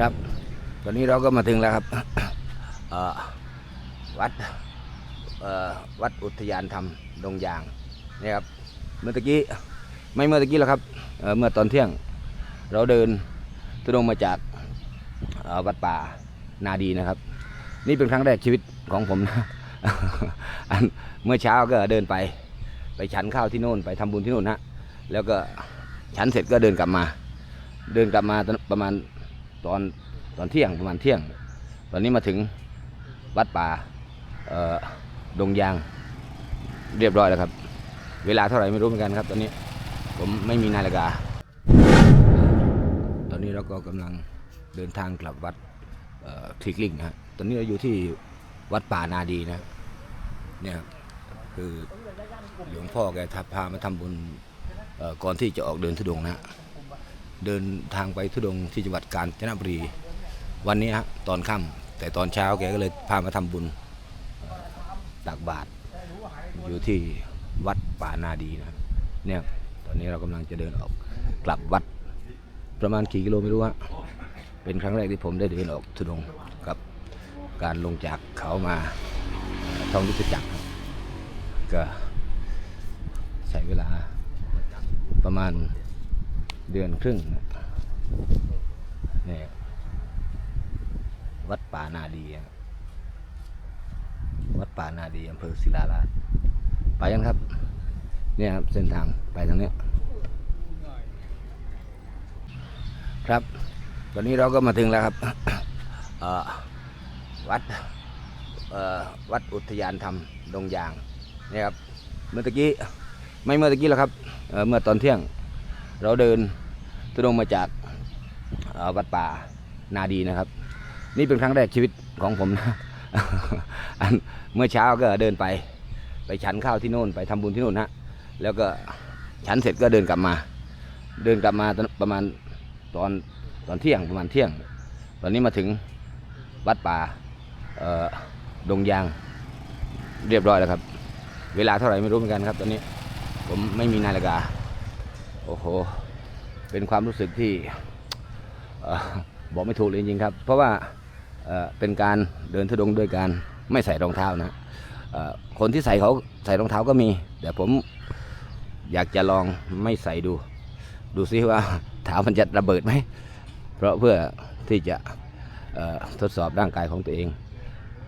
ครับ ตอนนี้เราก็มาถึงแล้วครับวัดวัดอุทยานธรรมดงยางนี่ครับเมื่อตะกี้ไม่เมื่อตะกี้แล้วครับเเมื่อตอนเที่ยง เราเดินทุดงมาจากวัดป่านาดีนะครับ นี่เป็นครั้งแรกชีวิตของผมนะนเมื่อเช้าก็เดินไปไปฉันข้าวที่โน่นไปทำบุญที่โน่นนะแล้วก็ฉันเสร็จก็เดินกลับมา เดินกลับมาประมาณ ตอนตอนเที่ยงประมาณเที่ยง ตอนนี้มาถึงวัดป่าดงยางเรียบร้อยแล้วครับ เวลาเท่าไหร่ไม่รู้เหมือนกันครับ ตอนนี้ผมไม่มีนาฬิกา ตอนนี้เราก็กำลังเดินทางกลับวัดเอ่อทริกลิงนะตอนนี้เราอยู่ที่วัดป่านาดีนะเนี่ยคือหลวงพ่อแกทัพพามาทำบุญก่อนที่จะออกเดินทุดงนะ เดินทางไปทุดงที่จังหวัดกาญจนบุรี วันนี้ฮะตอนค่ำแต่ตอนเช้าแกก็เลยพามาทำบุญตักบาตรอยู่ที่วัดป่านาดีนะเนี่ยตอนนี้เรากำลังจะเดินออกกลับวัดประมาณกี่กิโลไม่รู้ฮะเป็นครั้งแรกที่ผมได้เดินออกทุดงกับการลงจากเขามาท่องยุทธจักรก็ใช้เวลาประมาณ เดือนครึ่งนะนี่วัดป่านาดีวัดป่านาดีอำเภอศิลาราชไปยังครับ เนี่ยครับเส้นทางไปทางเนี้ยครับ ตอนนี้เราก็มาถึงแล้วครับวัดวัดอุทยานธรรมดงยางนี่ครับเมื่อตะกี้ไม่เมื่อตะกี้แล้วครับเเมื่อตอนเที่ยง เราเดินทุดงมาจากวัดป่านาดีนะครับ นี่เป็นครั้งแรกชีวิตของผมนะนเมื่อเช้าก็เดินไป ไปฉันข้าวที่โน่นไปทำบุญที่โน่นนะแล้วก็ฉันเสร็จก็เดินกลับมา เดินกลับมาตอนประมาณตอนตอนเที่ยงประมาณเที่ยง ตอนนี้มาถึงวัดป่าดงยางเรียบร้อยแล้วครับ เวลาเท่าไหร่ไม่รู้เหมือนกันครับ ตอนนี้ผมไม่มีนาฬิกา โอ้โห เป็นความรู้สึกที่บอกไม่ถูกเลยจริงๆครับ เพราะว่าเป็นการเดินทุดงด้วยการไม่ใส่รองเท้านะคนที่ใส่เขาใส่รองเท้าก็มี แต่ผมอยากจะลองไม่ใส่ดู ดูซิว่าเท้ามันจะระเบิดไหม เพราะเพื่อที่จะทดสอบร่างกายของตัวเอง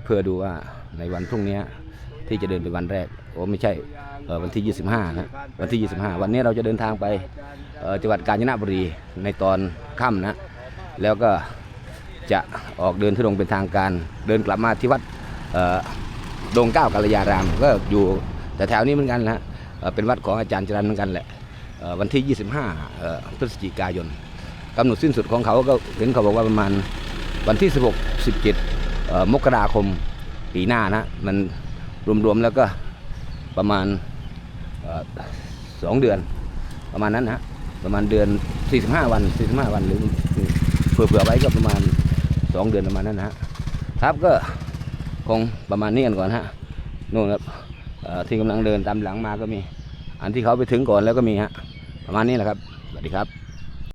เพื่อดูว่าในวันพรุ่งนี้ ที่จะเดินเป็นวันแรกโอ้ไม่ใช่วันที่ 25นะวันที่ 25 วันนี้เราจะเดินทางไปจังหวัดกาญจนบุรีในตอนค่ำนะแล้วก็จะออกเดินทุดงเป็นทางการเดินกลับมาที่วัดเอ่อดงเก้ากัลยารามก็อยู่แต่แถวนี้เหมือนกันนะเเป็นวัดของอาจารย์จรันเหมือนกันแหละวันที่ 25 พฤศจิกายนกำหนดสิ้นสุดของเขาก็เห็นเขาบอกว่าประมาณวันที่ 16 17 มกราคมปีหน้านะมัน รวมๆแล้วก็ประมาณสองเดือนประมาณนั้นนะฮะประมาณเดือน 45 วัน 45 วันหรือเผื่อๆไว้ก็ประมาณ 2 เดือนประมาณนั้นนะฮะครับก็คงประมาณนี้กันก่อนฮะนู่นครับที่กำลังเดินตามหลังมาก็มี อันที่เขาไปถึงก่อนแล้วก็มีฮะประมาณนี้แหละครับสวัสดีครับ